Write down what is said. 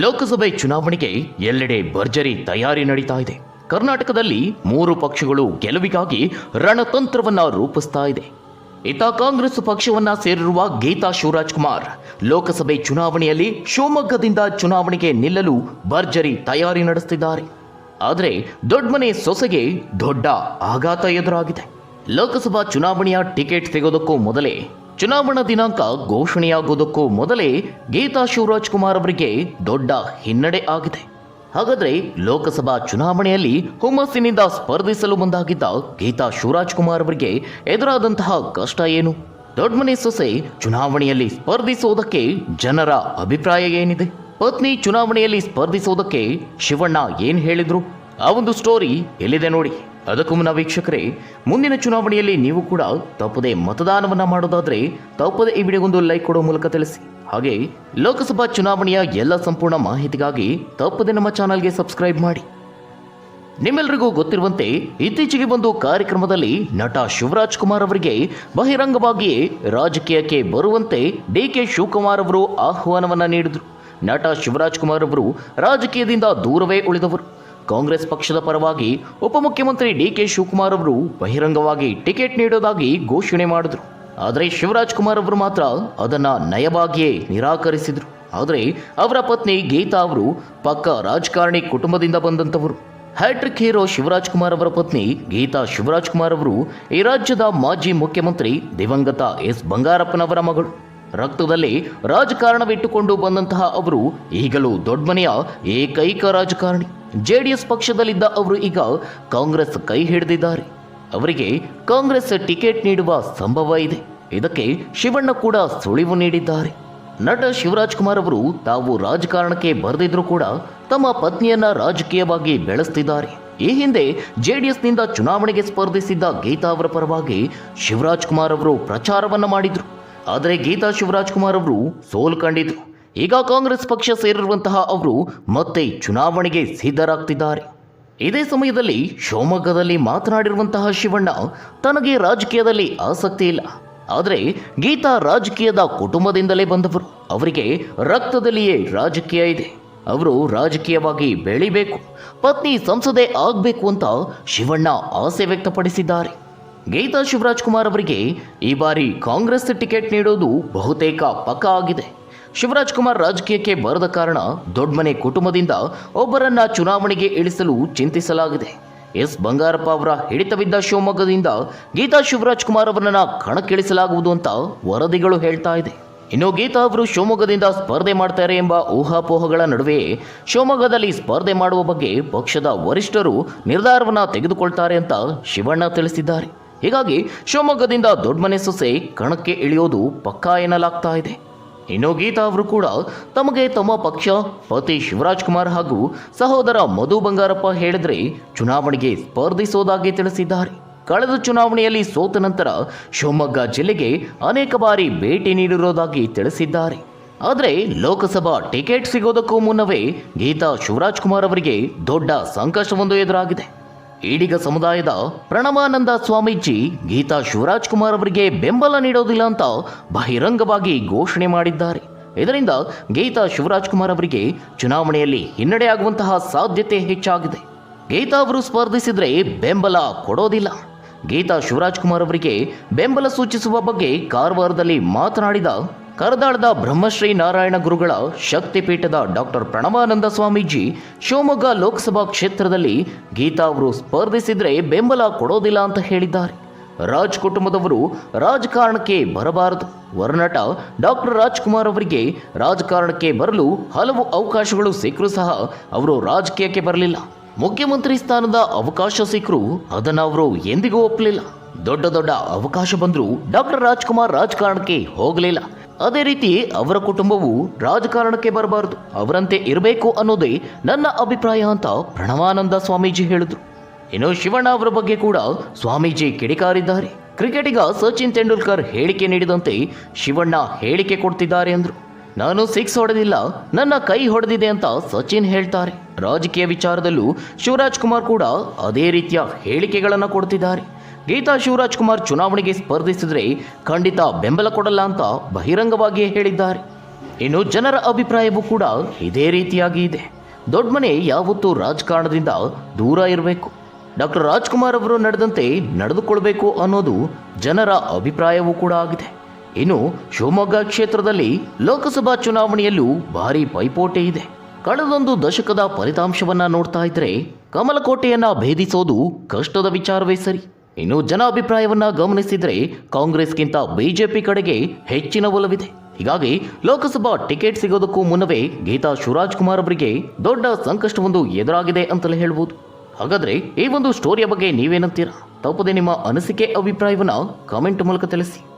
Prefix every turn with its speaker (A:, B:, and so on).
A: ಲೋಕಸಭೆ ಚುನಾವಣೆಗೆ ಎಲ್ಲೆಡೆ ಭರ್ಜರಿ ತಯಾರಿ ನಡೀತಾ ಇದೆ. ಕರ್ನಾಟಕದಲ್ಲಿ ಮೂರು ಪಕ್ಷಗಳು ಗೆಲುವಿಗಾಗಿ ರಣತಂತ್ರವನ್ನ ರೂಪಿಸ್ತಾ ಇದೆ. ಇತ್ತ ಕಾಂಗ್ರೆಸ್ ಪಕ್ಷವನ್ನ ಸೇರಿರುವ ಗೀತಾ ಶಿವರಾಜ್ ಕುಮಾರ್ ಲೋಕಸಭೆ ಚುನಾವಣೆಯಲ್ಲಿ ಶಿವಮೊಗ್ಗದಿಂದ ಚುನಾವಣೆಗೆ ನಿಲ್ಲಲು ಭರ್ಜರಿ ತಯಾರಿ ನಡೆಸುತ್ತಿದ್ದಾರೆ ಆದರೆ ದೊಡ್ಡಮನೆ ಸೊಸೆಗೆ ದೊಡ್ಡ ಆಘಾತ ಎದುರಾಗಿದೆ. ಲೋಕಸಭಾ ಚುನಾವಣೆಯ ಟಿಕೆಟ್ ಸಿಗೋದಕ್ಕೂ ಮೊದಲೇ ಚುನಾವಣಾ ದಿನಾಂಕ ಘೋಷಣೆಯಾಗುವುದಕ್ಕೂ ಮೊದಲೇ ಗೀತಾ ಶಿವರಾಜ್ ಕುಮಾರ್ ಅವರಿಗೆ ದೊಡ್ಡ ಹಿನ್ನಡೆ ಆಗಿದೆ. ಹಾಗಾದ್ರೆ ಲೋಕಸಭಾ ಚುನಾವಣೆಯಲ್ಲಿ ಹುಮ್ಮಸ್ಸಿನಿಂದ ಸ್ಪರ್ಧಿಸಲು ಮುಂದಾಗಿದ್ದ ಗೀತಾ ಶಿವರಾಜ್ ಕುಮಾರ್ ಅವರಿಗೆ ಎದುರಾದಂತಹ ಕಷ್ಟ ಏನು? ದೊಡ್ಡಮನೆ ಸೊಸೆ ಚುನಾವಣೆಯಲ್ಲಿ ಸ್ಪರ್ಧಿಸುವುದಕ್ಕೆ ಜನರ ಅಭಿಪ್ರಾಯ ಏನಿದೆ? ಪತ್ನಿ ಚುನಾವಣೆಯಲ್ಲಿ ಸ್ಪರ್ಧಿಸುವುದಕ್ಕೆ ಶಿವಣ್ಣ ಏನು ಹೇಳಿದ್ರು? ಆ ಒಂದು ಸ್ಟೋರಿ ಎಲ್ಲಿದೆ ನೋಡಿ. ಅದಕ್ಕೂ ಮುನ್ನ ವೀಕ್ಷಕರೇ, ಮುಂದಿನ ಚುನಾವಣೆಯಲ್ಲಿ ನೀವು ಕೂಡ ತಪ್ಪದೆ ಮತದಾನವನ್ನು ಮಾಡೋದಾದರೆ ತಪ್ಪದೆ ಈ ವಿಡಿಯೋಗೊಂದು ಲೈಕ್ ಕೊಡೋ ಮೂಲಕ ತಿಳಿಸಿ. ಹಾಗೆ, ಲೋಕಸಭಾ ಚುನಾವಣೆಯ ಎಲ್ಲ ಸಂಪೂರ್ಣ ಮಾಹಿತಿಗಾಗಿ ತಪ್ಪದೆ ನಮ್ಮ ಚಾನಲ್ಗೆ ಸಬ್ಸ್ಕ್ರೈಬ್ ಮಾಡಿ. ನಿಮ್ಮೆಲ್ಲರಿಗೂ ಗೊತ್ತಿರುವಂತೆ, ಇತ್ತೀಚೆಗೆ ಒಂದು ಕಾರ್ಯಕ್ರಮದಲ್ಲಿ ನಟ ಶಿವರಾಜ್ ಕುಮಾರ್ ಅವರಿಗೆ ಬಹಿರಂಗವಾಗಿಯೇ ರಾಜಕೀಯಕ್ಕೆ ಬರುವಂತೆ ಡಿ ಕೆ ಶಿವಕುಮಾರ್ ಅವರು ಆಹ್ವಾನವನ್ನ ನೀಡಿದರು. ನಟ ಶಿವರಾಜ್ ಕುಮಾರ್ ಅವರು ರಾಜಕೀಯದಿಂದ ದೂರವೇ ಉಳಿದವರು. ಕಾಂಗ್ರೆಸ್ ಪಕ್ಷದ ಪರವಾಗಿ ಉಪಮುಖ್ಯಮಂತ್ರಿ ಡಿ ಕೆ ಶಿವಕುಮಾರ್ ಅವರು ಬಹಿರಂಗವಾಗಿ ಟಿಕೆಟ್ ನೀಡೋದಾಗಿ ಘೋಷಣೆ ಮಾಡಿದ್ರು. ಆದರೆ ಶಿವರಾಜ್ ಕುಮಾರ್ ಅವರು ಮಾತ್ರ ಅದನ್ನ ನಯವಾಗಿಯೇ ನಿರಾಕರಿಸಿದ್ರು. ಆದರೆ ಅವರ ಪತ್ನಿ ಗೀತಾ ಅವರು ಪಕ್ಕ ರಾಜಕಾರಣಿ ಕುಟುಂಬದಿಂದ ಬಂದಂಥವರು. ಹ್ಯಾಟ್ರಿಕ್ ಹೀರೋ ಶಿವರಾಜ್ ಕುಮಾರ್ ಅವರ ಪತ್ನಿ ಗೀತಾ ಶಿವರಾಜ್ ಕುಮಾರ್ ಅವರು ಈ ರಾಜ್ಯದ ಮಾಜಿ ಮುಖ್ಯಮಂತ್ರಿ ದಿವಂಗತ ಎಸ್ ಬಂಗಾರಪ್ಪನವರ ಮಗಳು. ರಕ್ತದಲ್ಲಿ ರಾಜಕಾರಣವಿಟ್ಟುಕೊಂಡು ಬಂದಂತಹ ಅವರು ಈಗಲೂ ದೊಡ್ಡಮನೆಯ ಏಕೈಕ ರಾಜಕಾರಣಿ. ಜೆಡಿಎಸ್ ಪಕ್ಷದಲ್ಲಿದ್ದ ಅವರು ಈಗ ಕಾಂಗ್ರೆಸ್ ಕೈ ಹಿಡಿದಿದ್ದಾರೆ. ಅವರಿಗೆ ಕಾಂಗ್ರೆಸ್ ಟಿಕೆಟ್ ನೀಡುವ ಸಂಭವ ಇದೆ. ಇದಕ್ಕೆ ಶಿವಣ್ಣ ಕೂಡ ಸುಳಿವು ನೀಡಿದ್ದಾರೆ. ನಟ ಶಿವರಾಜ್ ಕುಮಾರ್ ಅವರು ತಾವು ರಾಜಕಾರಣಕ್ಕೆ ಬರೆದಿದ್ರೂ ಕೂಡ ತಮ್ಮ ಪತ್ನಿಯನ್ನ ರಾಜಕೀಯವಾಗಿ ಬೆಳೆಸ್ತಿದ್ದಾರೆ. ಈ ಹಿಂದೆ ಜೆಡಿಎಸ್ನಿಂದ ಚುನಾವಣೆಗೆ ಸ್ಪರ್ಧಿಸಿದ್ದ ಗೀತಾ ಅವರ ಪರವಾಗಿ ಶಿವರಾಜ್ ಕುಮಾರ್ ಅವರು ಪ್ರಚಾರವನ್ನು ಮಾಡಿದ್ರು. ಆದರೆ ಗೀತಾ ಶಿವರಾಜ್ ಕುಮಾರ್ ಅವರು ಸೋಲು ಕಂಡಿದ್ರು ಈಗ ಕಾಂಗ್ರೆಸ್ ಪಕ್ಷ ಸೇರಿರುವಂತಹ ಅವರು ಮತ್ತೆ ಚುನಾವಣೆಗೆ ಸಿದ್ಧರಾಗ್ತಿದ್ದಾರೆ. ಇದೇ ಸಮಯದಲ್ಲಿ ಶಿವಮೊಗ್ಗದಲ್ಲಿ ಮಾತನಾಡಿರುವಂತಹ ಶಿವಣ್ಣ ತನಗೆ ರಾಜಕೀಯದಲ್ಲಿ ಆಸಕ್ತಿ ಇಲ್ಲ. ಆದರೆ ಗೀತಾ ರಾಜಕೀಯದ ಕುಟುಂಬದಿಂದಲೇ ಬಂದವರು. ಅವರಿಗೆ ರಕ್ತದಲ್ಲಿಯೇ ರಾಜಕೀಯ ಇದೆ. ಅವರು ರಾಜಕೀಯವಾಗಿ ಬೆಳಿಬೇಕು, ಪತ್ನಿ ಸಂಸದೆ ಆಗಬೇಕು ಅಂತ ಶಿವಣ್ಣ ಆಸೆ ವ್ಯಕ್ತಪಡಿಸಿದ್ದಾರೆ. ಗೀತಾ ಶಿವರಾಜ್ ಕುಮಾರ್ ಅವರಿಗೆ ಈ ಬಾರಿ ಕಾಂಗ್ರೆಸ್ ಟಿಕೆಟ್ ನೀಡೋದು ಬಹುತೇಕ ಪಕ್ಕ ಆಗಿದೆ. ಶಿವರಾಜ್ ಕುಮಾರ್ ರಾಜಕೀಯಕ್ಕೆ ಬರದ ಕಾರಣ ದೊಡ್ಡಮನೆ ಕುಟುಂಬದಿಂದ ಒಬ್ಬರನ್ನ ಚುನಾವಣೆಗೆ ಇಳಿಸಲು ಚಿಂತಿಸಲಾಗಿದೆ. ಎಸ್. ಬಂಗಾರಪ್ಪ ಅವರ ಹಿಡಿತವಿದ್ದ ಶಿವಮೊಗ್ಗದಿಂದ ಗೀತಾ ಶಿವರಾಜ್ ಕುಮಾರ್ ಅವರನ್ನ ಕಣಕ್ಕಿಳಿಸಲಾಗುವುದು ಅಂತ ವರದಿಗಳು ಹೇಳ್ತಾ ಇದೆ. ಇನ್ನು ಗೀತಾ ಅವರು ಶಿವಮೊಗ್ಗದಿಂದ ಸ್ಪರ್ಧೆ ಮಾಡ್ತಾರೆ ಎಂಬ ಊಹಾಪೋಹಗಳ ನಡುವೆಯೇ ಶಿವಮೊಗ್ಗದಲ್ಲಿ ಸ್ಪರ್ಧೆ ಮಾಡುವ ಬಗ್ಗೆ ಪಕ್ಷದ ವರಿಷ್ಠರು ನಿರ್ಧಾರವನ್ನು ತೆಗೆದುಕೊಳ್ತಾರೆ ಅಂತ ಶಿವಣ್ಣ ತಿಳಿಸಿದ್ದಾರೆ. ಹೀಗಾಗಿ ಶಿವಮೊಗ್ಗದಿಂದ ದೊಡ್ಡಮನೆ ಸೊಸೆ ಕಣಕ್ಕೆ ಇಳಿಯೋದು ಪಕ್ಕಾ ಎನ್ನಲಾಗ್ತಾ ಇದೆ. ಇನ್ನು ಗೀತಾ ಅವರು ಕೂಡ ತಮಗೆ ತಮ್ಮ ಪಕ್ಷ, ಪತಿ ಶಿವರಾಜ್ ಕುಮಾರ್ ಹಾಗೂ ಸಹೋದರ ಮಧು ಬಂಗಾರಪ್ಪ ಹೇಳಿದ್ರೆ ಚುನಾವಣೆಗೆ ಸ್ಪರ್ಧಿಸೋದಾಗಿ ತಿಳಿಸಿದ್ದಾರೆ. ಕಳೆದ ಚುನಾವಣೆಯಲ್ಲಿ ಸೋತ ನಂತರ ಶಿವಮೊಗ್ಗ ಜಿಲ್ಲೆಗೆ ಅನೇಕ ಬಾರಿ ಭೇಟಿ ನೀಡಿರೋದಾಗಿ ತಿಳಿಸಿದ್ದಾರೆ. ಆದರೆ ಲೋಕಸಭಾ ಟಿಕೆಟ್ ಸಿಗೋದಕ್ಕೂ ಮುನ್ನವೇ ಗೀತಾ ಶಿವರಾಜ್ ಕುಮಾರ್ ಅವರಿಗೆ ದೊಡ್ಡ ಸಂಕಷ್ಟವೊಂದು ಎದುರಾಗಿದೆ. ಈಡಿಗ ಸಮುದಾಯದ ಪ್ರಣವಾನಂದ ಸ್ವಾಮೀಜಿ ಗೀತಾ ಶಿವರಾಜ್ ಕುಮಾರ್ ಅವರಿಗೆ ಬೆಂಬಲ ನೀಡೋದಿಲ್ಲ ಅಂತ ಬಹಿರಂಗವಾಗಿ ಘೋಷಣೆ ಮಾಡಿದ್ದಾರೆ. ಇದರಿಂದ ಗೀತಾ ಶಿವರಾಜ್ ಕುಮಾರ್ ಅವರಿಗೆ ಚುನಾವಣೆಯಲ್ಲಿ ಹಿನ್ನಡೆಯಾಗುವಂತಹ ಸಾಧ್ಯತೆ ಹೆಚ್ಚಾಗಿದೆ. ಗೀತಾ ಅವರು ಸ್ಪರ್ಧಿಸಿದರೆ ಬೆಂಬಲ ಕೊಡೋದಿಲ್ಲ. ಗೀತಾ ಶಿವರಾಜ್ ಕುಮಾರ್ ಅವರಿಗೆ ಬೆಂಬಲ ಸೂಚಿಸುವ ಬಗ್ಗೆ ಕಾರವಾರದಲ್ಲಿ ಮಾತನಾಡಿದ ಕರದಾಳದ ಬ್ರಹ್ಮಶ್ರೀ ನಾರಾಯಣ ಗುರುಗಳ ಶಕ್ತಿಪೀಠದ ಡಾಕ್ಟರ್ ಪ್ರಣವಾನಂದ ಸ್ವಾಮೀಜಿ ಶಿವಮೊಗ್ಗ ಲೋಕಸಭಾ ಕ್ಷೇತ್ರದಲ್ಲಿ ಗೀತಾ ಅವರು ಸ್ಪರ್ಧಿಸಿದರೆ ಬೆಂಬಲ ಕೊಡೋದಿಲ್ಲ ಅಂತ ಹೇಳಿದ್ದಾರೆ. ರಾಜ್ ಕುಟುಂಬದವರು ರಾಜಕಾರಣಕ್ಕೆ ಬರಬಾರದು. ವರನಟ ಡಾಕ್ಟರ್ ರಾಜ್ಕುಮಾರ್ ಅವರಿಗೆ ರಾಜಕಾರಣಕ್ಕೆ ಬರಲು ಹಲವು ಅವಕಾಶಗಳು ಸಿಕ್ಕರೂ ಸಹ ಅವರು ರಾಜಕೀಯಕ್ಕೆ ಬರಲಿಲ್ಲ. ಮುಖ್ಯಮಂತ್ರಿ ಸ್ಥಾನದ ಅವಕಾಶ ಸಿಕ್ಕರೂ ಅದನ್ನು ಅವರು ಎಂದಿಗೂ ಒಪ್ಪಲಿಲ್ಲ. ದೊಡ್ಡ ದೊಡ್ಡ ಅವಕಾಶ ಬಂದರೂ ಡಾಕ್ಟರ್ ರಾಜ್ಕುಮಾರ್ ರಾಜಕಾರಣಕ್ಕೆ ಹೋಗಲಿಲ್ಲ. ಅದೇ ರೀತಿ ಅವರ ಕುಟುಂಬವು ರಾಜಕಾರಣಕ್ಕೆ ಬರಬಾರದು. ಅವರಂತೆ ಇರಬೇಕು ಅನ್ನೋದೇ ನನ್ನ ಅಭಿಪ್ರಾಯ ಅಂತ ಪ್ರಣವಾನಂದ ಸ್ವಾಮೀಜಿ ಹೇಳಿದ್ರು. ಇನ್ನು ಶಿವಣ್ಣ ಅವರ ಬಗ್ಗೆ ಕೂಡ ಸ್ವಾಮೀಜಿ ಕಿಡಿಕಾರಿದ್ದಾರೆ. ಕ್ರಿಕೆಟಿಗ ಸಚಿನ್ ತೆಂಡೂಲ್ಕರ್ ಹೇಳಿಕೆ ನೀಡಿದಂತೆ ಶಿವಣ್ಣ ಹೇಳಿಕೆ ಕೊಡ್ತಿದ್ದಾರೆ ಅಂದ್ರು. ನಾನು ಸಿಕ್ಸ್ ಹೊಡೆದಿಲ್ಲ, ನನ್ನ ಕೈ ಹೊಡೆದಿದೆ ಅಂತ ಸಚಿನ್ ಹೇಳ್ತಾರೆ. ರಾಜಕೀಯ ವಿಚಾರದಲ್ಲೂ ಶಿವರಾಜ್ ಕುಮಾರ್ ಕೂಡ ಅದೇ ರೀತಿಯ ಹೇಳಿಕೆಗಳನ್ನು ಕೊಡ್ತಿದ್ದಾರೆ. ಗೀತಾ ಶಿವರಾಜ್ಕುಮಾರ್ ಚುನಾವಣೆಗೆ ಸ್ಪರ್ಧಿಸಿದರೆ ಖಂಡಿತ ಬೆಂಬಲ ಕೊಡಲ್ಲ ಅಂತ ಬಹಿರಂಗವಾಗಿಯೇ ಹೇಳಿದ್ದಾರೆ. ಇನ್ನು ಜನರ ಅಭಿಪ್ರಾಯವೂ ಕೂಡ ಇದೇ ರೀತಿಯಾಗಿ ಇದೆ. ದೊಡ್ಡ ಮನೆ ಯಾವತ್ತೂ ರಾಜಕಾರಣದಿಂದ ದೂರ ಇರಬೇಕು. ಡಾಕ್ಟರ್ ರಾಜ್ಕುಮಾರ್ ಅವರು ನಡೆದಂತೆ ನಡೆದುಕೊಳ್ಬೇಕು ಅನ್ನೋದು ಜನರ ಅಭಿಪ್ರಾಯವೂ ಕೂಡ ಆಗಿದೆ. ಇನ್ನು ಶಿವಮೊಗ್ಗ ಕ್ಷೇತ್ರದಲ್ಲಿ ಲೋಕಸಭಾ ಚುನಾವಣೆಯಲ್ಲೂ ಭಾರಿ ಪೈಪೋಟಿ ಇದೆ. ಕಳೆದೊಂದು ದಶಕದ ಫಲಿತಾಂಶವನ್ನು ನೋಡ್ತಾ ಇದ್ರೆ ಕಮಲಕೋಟೆಯನ್ನ ಭೇದಿಸೋದು ಕಷ್ಟದ ವಿಚಾರವೇ ಸರಿ. ಇನ್ನು ಜನ ಅಭಿಪ್ರಾಯವನ್ನ ಗಮನಿಸಿದ್ರೆ ಕಾಂಗ್ರೆಸ್ಗಿಂತ ಬಿಜೆಪಿ ಕಡೆಗೆ ಹೆಚ್ಚಿನ ಒಲವಿದೆ. ಹೀಗಾಗಿ ಲೋಕಸಭಾ ಟಿಕೆಟ್ ಸಿಗೋದಕ್ಕೂ ಮುನ್ನವೇ ಗೀತಾ ಶಿವರಾಜ್ ಕುಮಾರ್ ಅವರಿಗೆ ದೊಡ್ಡ ಸಂಕಷ್ಟವೊಂದು ಎದುರಾಗಿದೆ ಅಂತಲೇ ಹೇಳ್ಬೋದು. ಹಾಗಾದ್ರೆ ಈ ಒಂದು ಸ್ಟೋರಿಯ ಬಗ್ಗೆ ನೀವೇನಂತೀರಾ? ತಪ್ಪದೆ ನಿಮ್ಮ ಅನಿಸಿಕೆ, ಅಭಿಪ್ರಾಯವನ್ನ ಕಾಮೆಂಟ್ ಮೂಲಕ ತಿಳಿಸಿ.